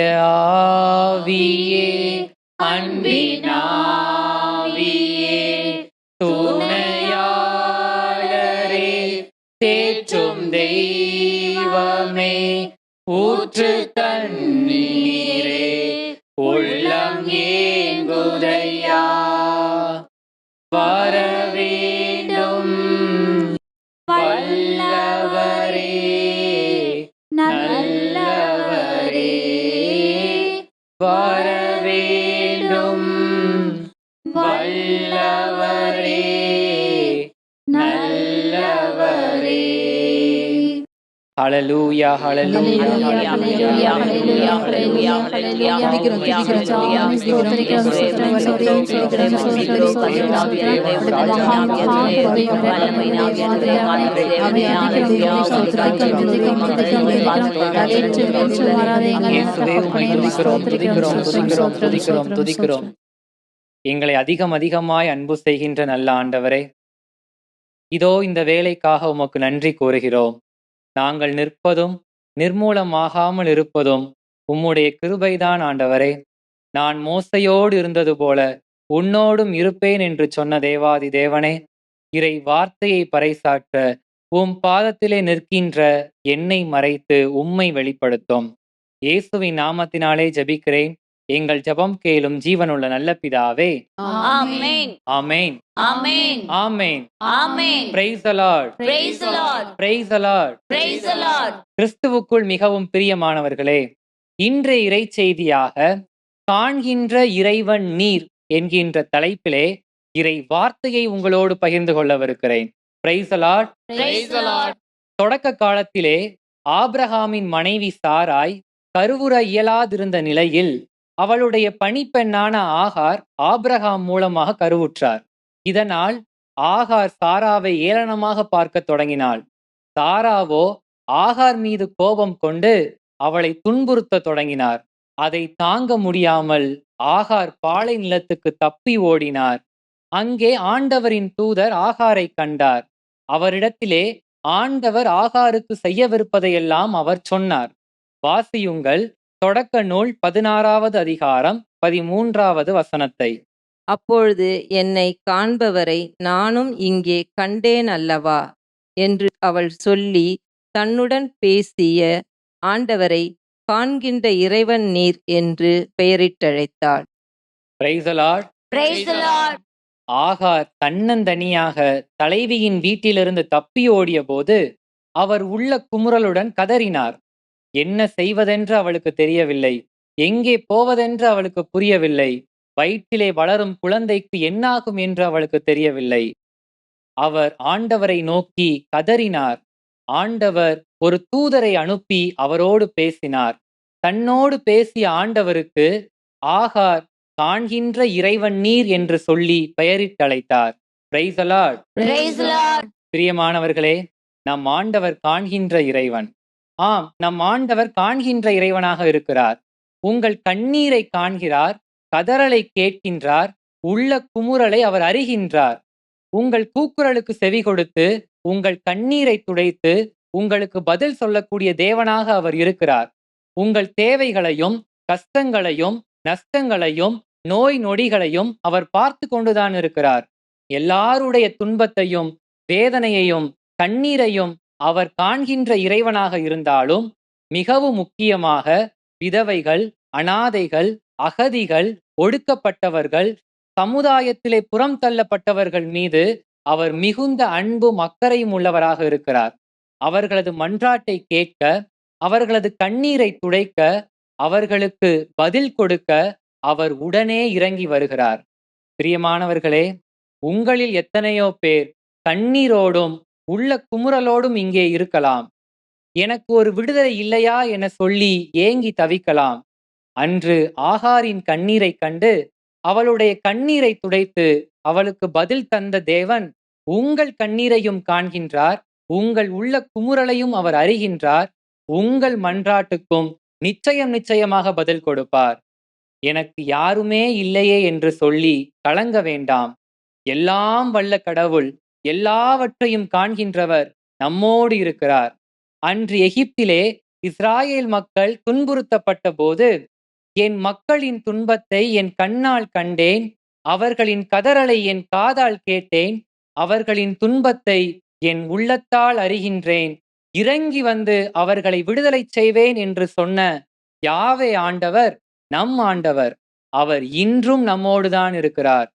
ஆவியே அன்பினாவியே துணையாளரே தேற்றும் தெய்வமே ஊற்று தண்ணீரே உள்ளம் ஏங்குதையா. வர துதிக்கிறோம் ஸ்தோத்திரம், துதிக்கிறோம் எங்களை அதிகம் அதிகமாய் அன்பு செய்கின்ற நல்ல ஆண்டவரே இதோ இந்த வேலைக்காக உமக்கு நன்றி கூறுகிறோம் நாங்கள் நிற்பதும் நிர்மூலமாகாமல் இருப்பதும் உம்முடைய கிருபைதான் ஆண்டவரே. நான் மோசையோடு இருந்தது போல உன்னோடும் இருப்பேன் என்று சொன்ன தேவாதி தேவனே இறை வார்த்தையை பறைசாற்ற உம் பாதத்திலே நிற்கின்ற என்னை மறைத்து உம்மை வெளிப்படுத்தும். இயேசுவின் நாமத்தினாலே ஜெபிக்கிறேன். எங்கள் ஜெபம் கேளும் ஜீவனுள்ள நல்ல பிதாவே. ஆமென். பிரைஸ். பிரைஸ். கிறிஸ்துவுக்குள் மிகவும் பிரியமானவர்களே இன்றைய இறை செய்தியாக காண்கின்ற இறைவன் நீர் என்கின்ற தலைப்பிலே இறை வார்த்தையை உங்களோடு பகிர்ந்து கொள்ளவிருக்கிறேன். Price Lord. தொடக்க காலத்திலே ஆபிரகாமின் மனைவி சாராய் கருவுற இயலாதிருந்த நிலையில் அவளுடைய பணிப்பெண்ணான ஆகார் ஆப்ரஹாம் மூலமாக கருவுற்றார். இதனால் ஆகார் சாராவை ஏளனமாக பார்க்கத் தொடங்கினாள். சாராவோ ஆகார் மீது கோபம் கொண்டு அவளை துன்புறுத்தத் தொடங்கினார். அதை தாங்க முடியாமல் ஆகார் பாலை நிலத்துக்கு தப்பி ஓடினார். அங்கே ஆண்டவரின் தூதர் ஆகாரை கண்டார். அவரிடத்திலே ஆண்டவர் ஆகாருக்கு செய்யவிருப்பதையெல்லாம் அவர் சொன்னார். வாசியுங்கள். தொடக்க நூல் பதினாறாவது அதிகாரம் பதிமூன்றாவது வசனத்தை. அப்பொழுது என்னை காண்பவரை நானும் இங்கே கண்டேன் அல்லவா? என்று அவள் சொல்லி தன்னுடன் பேசிய ஆண்டவரை காண்கின்ற இறைவன் நீர் என்று பெயரிட்டழைத்தாள். பிரைசலாட் Praise the Lord. ஆகார் தன்னந்தனியாக தலைவியின் வீட்டிலிருந்து தப்பி ஓடிய போது அவர் உள்ள குமுறலுடன் கதறினார். என்ன செய்வதென்று அவளுக்கு தெரியவில்லை. எங்கே போவதென்று அவளுக்கு புரியவில்லை. வயிற்றிலே வளரும் குழந்தைக்கு என்னாகும் என்று அவளுக்கு தெரியவில்லை. அவர் ஆண்டவரை நோக்கி கதறினார். ஆண்டவர் ஒரு தூதரை அனுப்பி அவரோடு பேசினார். தன்னோடு பேசிய ஆண்டவருக்கு ஆகார் காண்கின்ற இறைவன் நீர் என்று சொல்லி பெயரிட்டழைத்தார். பிரியமானவர்களே நம் ஆண்டவர் காண்கின்ற இறைவன். ஆம் நம் ஆண்டவர் காண்கின்ற இறைவனாக இருக்கிறார். உங்கள் கண்ணீரை காண்கிறார் கதறலை கேட்கின்றார் உள்ள குமுறலை அவர் அறிகின்றார். உங்கள் கூக்குரலுக்கு செவி கொடுத்து உங்கள் கண்ணீரை துடைத்து உங்களுக்கு பதில் சொல்லக்கூடிய தேவனாக அவர் இருக்கிறார். உங்கள் தேவைகளையும் கஷ்டங்களையும் நஷ்டங்களையும் நோய் நொடிகளையும் அவர் பார்த்து கொண்டுதான் இருக்கிறார். எல்லாருடைய துன்பத்தையும் வேதனையையும் கண்ணீரையும் அவர் காண்கின்ற இறைவனாக இருந்தாலும் மிகவும் முக்கியமாக விதவைகள் அனாதைகள் அகதிகள் ஒடுக்கப்பட்டவர்கள் சமுதாயத்திலே புறம் தள்ளப்பட்டவர்கள் மீது அவர் மிகுந்த அன்பும் அக்கறையும் உள்ளவராக இருக்கிறார். அவர்களது மன்றாட்டை கேட்க அவர்களது கண்ணீரை துடைக்க அவர்களுக்கு பதில் கொடுக்க அவர் உடனே இறங்கி வருகிறார். பிரியமானவர்களே உங்களில் எத்தனையோ பேர் கண்ணீரோடும் உள்ள குமுறலோடும் இங்கே இருக்கலாம். எனக்கு ஒரு விடுதலை இல்லையா என சொல்லி ஏங்கி தவிக்கலாம். அன்று ஆகாரின் கண்ணீரை கண்டு அவளுடைய கண்ணீரை துடைத்து அவளுக்கு பதில் தந்த தேவன் உங்கள் கண்ணீரையும் காண்கின்றார் உங்கள் உள்ள குமுறலையும் அவர் அறிகின்றார் உங்கள் மன்றாட்டுக்கும் நிச்சயம் நிச்சயமாக பதில் கொடுப்பார். எனக்கு யாருமே இல்லையே என்று சொல்லி கலங்க வேண்டாம். எல்லாம் வல்ல கடவுள் எல்லாவற்றையும் காண்கின்றவர் நம்மோடு இருக்கிறார். அன்று எகிப்திலே இஸ்ராயேல் மக்கள் துன்புறுத்தப்பட்ட போது என் மக்களின் துன்பத்தை என் கண்ணால் கண்டேன் அவர்களின் கதறலை என் காதால் கேட்டேன் அவர்களின் துன்பத்தை என் உள்ளத்தால் அறிகின்றேன். இறங்கி வந்து அவர்களை விடுதலை செய்வேன் என்று சொன்ன யாவே ஆண்டவர் நம் ஆண்டவர். அவர் இன்றும் நம்மோடுதான் இருக்கிறார்.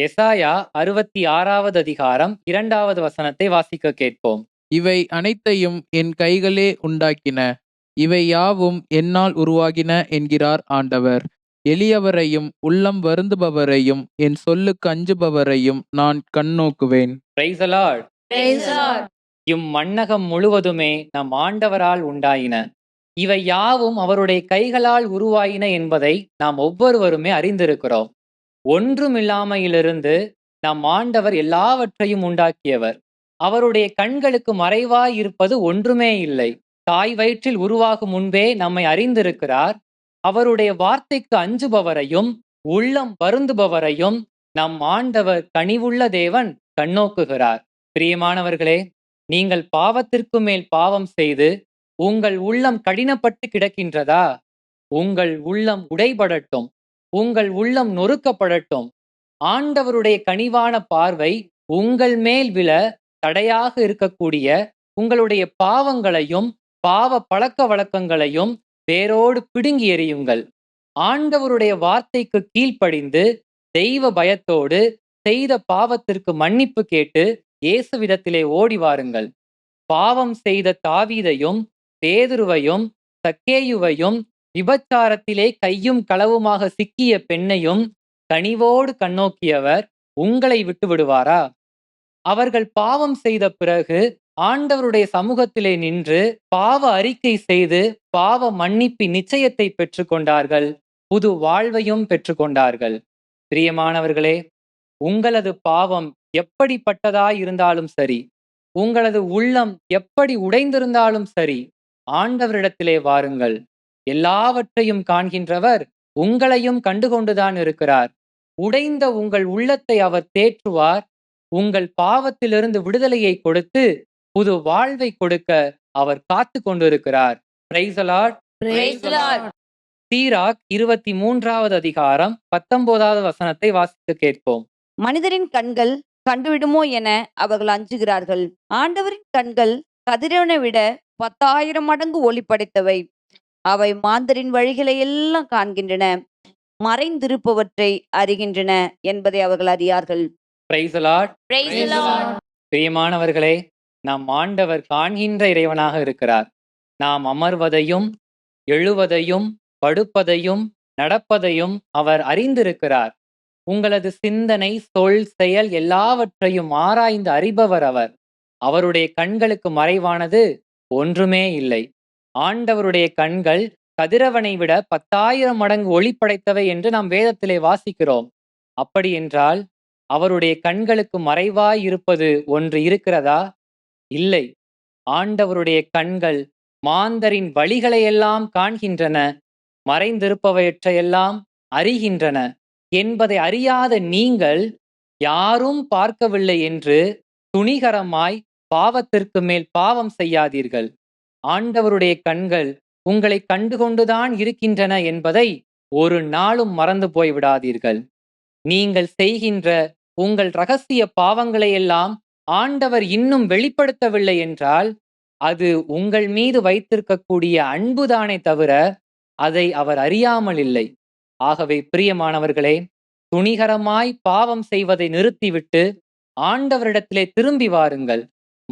எசாயா அறுபத்தி ஆறாவது அதிகாரம் இரண்டாவது வசனத்தை வாசிக்க கேட்போம். இவை அனைத்தையும் என் கைகளே உண்டாக்கின. இவை யாவும் என்னால் உருவாகின என்கிறார் ஆண்டவர். எளியவரையும் உள்ளம் வருந்துபவரையும் என் சொல்லுக்கு அஞ்சுபவரையும் நான் கண்ணோக்குவேன். இம்மண்ணகம் முழுவதுமே நம் ஆண்டவரால் உண்டாயின. இவை யாவும் அவருடைய கைகளால் உருவாயின என்பதை நாம் ஒவ்வொருவருமே அறிந்திருக்கிறோம். ஒன்றுமில்லாமையிலிருந்து நம் ஆண்டவர் எல்லாவற்றையும் உண்டாக்கியவர். அவருடைய கண்களுக்கு மறைவாய் இருப்பது ஒன்றுமே இல்லை. தாய் வயிற்றில் உருவாகும் முன்பே நம்மை அறிந்திருக்கிறார். அவருடைய வார்த்தைக்கு அஞ்சுபவரையும் உள்ளம் வருந்துபவரையும் நம் ஆண்டவர் கனிவுள்ள தேவன் கண்ணோக்குகிறார். பிரியமானவர்களே நீங்கள் பாவத்திற்கு மேல் பாவம் செய்து உங்கள் உள்ளம் கடினப்பட்டு கிடக்கின்றதா? உங்கள் உள்ளம் உடைபடட்டும். உங்கள் உள்ளம் நொறுக்கப்படட்டும். ஆண்டவருடைய கனிவான பார்வை உங்கள் மேல் விழ தடையாக இருக்கக்கூடிய உங்களுடைய பாவங்களையும் பாவ பழக்க வழக்கங்களையும் வேரோடு பிடுங்கி எறியுங்கள். ஆண்டவருடைய வார்த்தைக்கு கீழ்ப்படிந்து தெய்வ பயத்தோடு செய்த பாவத்திற்கு மன்னிப்பு கேட்டு இயேசுவிடத்திலே ஓடி வாருங்கள் பாவம் செய்த தாவீதையும் பேதுருவையும் சக்கேயுவையும் விபச்சாரத்திலே கையும் களவுமாக சிக்கிய பெண்ணையும் கனிவோடு கண்ணோக்கியவர் உங்களை விட்டு விடுவாரா? அவர்கள் பாவம் செய்த பிறகு ஆண்டவருடைய சமூகத்திலே நின்று பாவ அறிக்கை செய்து பாவ மன்னிப்பு நிச்சயத்தை பெற்றுக்கொண்டார்கள் புது வாழ்வையும் பெற்றுக்கொண்டார்கள். பிரியமானவர்களே உங்களது பாவம் எப்படிப்பட்டதாய் இருந்தாலும் சரி உங்களது உள்ளம் எப்படி உடைந்திருந்தாலும் சரி ஆண்டவரிடத்திலே வாருங்கள். எல்லாவற்றையும் காண்கின்றவர் உங்களையும் கண்டுகொண்டுதான் இருக்கிறார். உடைந்த உங்கள் உள்ளத்தை அவர் தேற்றுவார். உங்கள் பாவத்திலிருந்து விடுதலையை கொடுத்து புது வாழ்வை கொடுக்க அவர் காத்து கொண்டிருக்கிறார். சீராக் இருபத்தி மூன்றாவது அதிகாரம் பத்தொன்பதாவது வசனத்தை வாசித்து கேட்போம். மனிதரின் கண்கள் கண்டுவிடுமோ என அவர்கள் அஞ்சுகிறார்கள். ஆண்டவரின் கண்கள் கதிரவனை விட பத்தாயிரம் மடங்கு ஒளி படைத்தவை அவை மாந்தரின் வழிகளை எல்லாம் காண்கின்றன மறைந்திருப்பவற்றை அறிகின்றன என்பதை அவர்கள் அறியார்கள். Praise the Lord. Praise the Lord. பிரியமானவர்களே நம் ஆண்டவர் காண்கின்ற இறைவனாக இருக்கிறார். நாம் அமர்வதையும் எழுவதையும் படுப்பதையும் நடப்பதையும் அவர் அறிந்திருக்கிறார். உங்களது சிந்தனை சொல் செயல் எல்லாவற்றையும் ஆராய்ந்து அறிபவர் அவர். அவருடைய கண்களுக்கு மறைவானது ஒன்றுமே இல்லை. ஆண்டவருடைய கண்கள் கதிரவனை விட பத்தாயிரம் மடங்கு ஒளி படைத்தவை என்று நாம் வேதத்திலே வாசிக்கிறோம். அப்படி என்றால் அவருடைய கண்களுக்கு மறைவாய் இருப்பது ஒன்று இருக்கிறதா? இல்லை. ஆண்டவருடைய கண்கள் மாந்தரின் வழிகளையெல்லாம் காண்கின்றன மறைந்திருப்பவற்றையெல்லாம் அறிகின்றன. என்பதை அறியாத நீங்கள் யாரும் பார்க்கவில்லை என்று துணிகரமாய் பாவத்திற்கு மேல் பாவம் செய்யாதீர்கள். ஆண்டவருடைய கண்கள் உங்களை கண்டுகொண்டுதான் இருக்கின்றன என்பதை ஒரு நாளும் மறந்து போய் விடாதீர்கள் நீங்கள் செய்கின்ற உங்கள் ரகசிய பாவங்களையெல்லாம் ஆண்டவர் இன்னும் வெளிப்படுத்தவில்லை என்றால் அது உங்கள் மீது வைத்திருக்கக்கூடிய அன்புதானே தவிர அதை அவர் அறியாமல் இல்லை. ஆகவே பிரியமானவர்களே துணிகரமாய் பாவம் செய்வதை நிறுத்திவிட்டு ஆண்டவரிடத்திலே திரும்பி வாருங்கள்.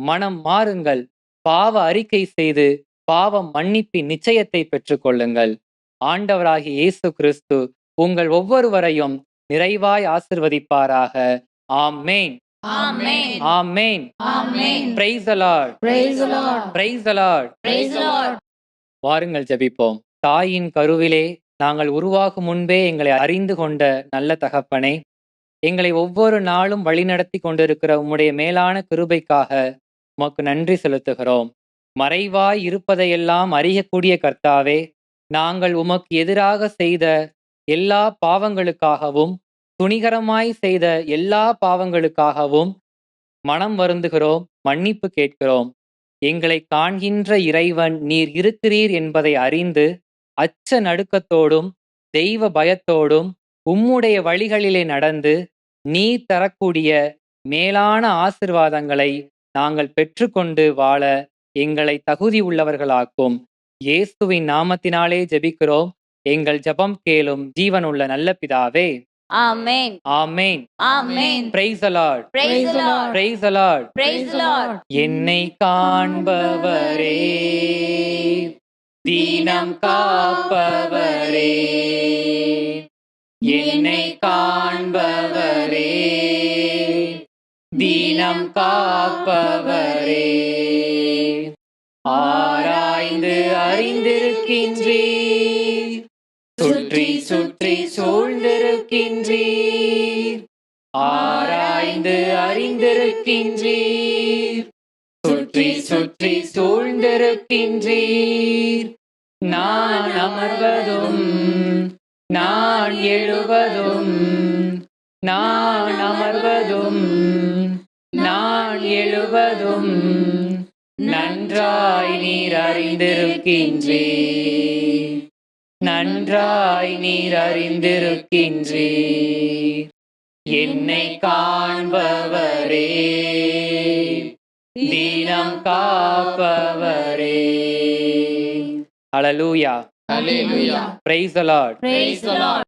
மனம் மாறுங்கள் பாவ அறிக்கை செய்து பாவம் மன்னிப்பின் நிச்சயத்தை பெற்றுக்கொள்ளுங்கள் ஆண்டவராகிய இயேசு கிறிஸ்து உங்கள் ஒவ்வொருவரையும் நிறைவாய் ஆசிர்வதிப்பாராக amen Amen. Amen Amen. Praise the Lord Praise the Lord. Praise the Lord Praise the Lord. வாருங்கள் ஜெபிப்போம் தாயின் கருவிலே நாங்கள் உருவாகும் முன்பே எங்களை அறிந்து கொண்ட நல்ல தகப்பனே எங்களை ஒவ்வொரு நாளும் வழிநடத்தி கொண்டிருக்கிற உம்முடைய மேலான கிருபைக்காக உமக்கு நன்றி செலுத்துகிறோம். மறைவாய் இருப்பதையெல்லாம் அறியக்கூடிய கர்த்தாவே நாங்கள் உமக்கு எதிராக செய்த எல்லா பாவங்களுக்காகவும் துணிகரமாய் செய்த எல்லா பாவங்களுக்காகவும் மனம் வருந்துகிறோம் மன்னிப்பு கேட்கிறோம். எங்களை காண்கின்ற இறைவன் நீர் இருக்கிறீர் என்பதை அறிந்து அச்ச நடுக்கத்தோடும் தெய்வ பயத்தோடும் உம்முடைய வழிகளிலே நடந்து நீ தரக்கூடிய மேலான ஆசிர்வாதங்களை நாங்கள் பெற்றுக்கொண்டு வாழ எங்களை தகுதி உள்ளவர்களாக்கும். இயேசுவின் நாமத்தினாலே ஜெபிக்கிறோம். எங்கள் ஜெபம் கேளும் ஜீவனுள்ள நல்ல பிதாவே. Amen. Amen. Amen. Praise. Praise. என்னை காண்பவரே. தீனம் காப்பவரே. என்னை காண்பவரே. தீனம் காப்பவரே. ஆராய்ந்து அறிந்திருக்கின்றீர். சுற்றி சுற்றி சூழ்ந்திருக்கின்றீர். ஆராய்ந்து அறிந்திருக்கின்றீர். சுற்றி சுற்றி சூழ்ந்திருக்கின்றீர். நான் அமர்வதும் நான் எழுவதும் நான் அமர்வதும். நான் எழுவதும் நன்றாய் நீர் அறிந்திருக்கின்றீர் நன்றாய் நீர் அறிந்திருக்கின்றீர் என்னை காண்பவரே. தீனம் காப்பவரே. அலலூயா Hallelujah. Allot Praise the Lord.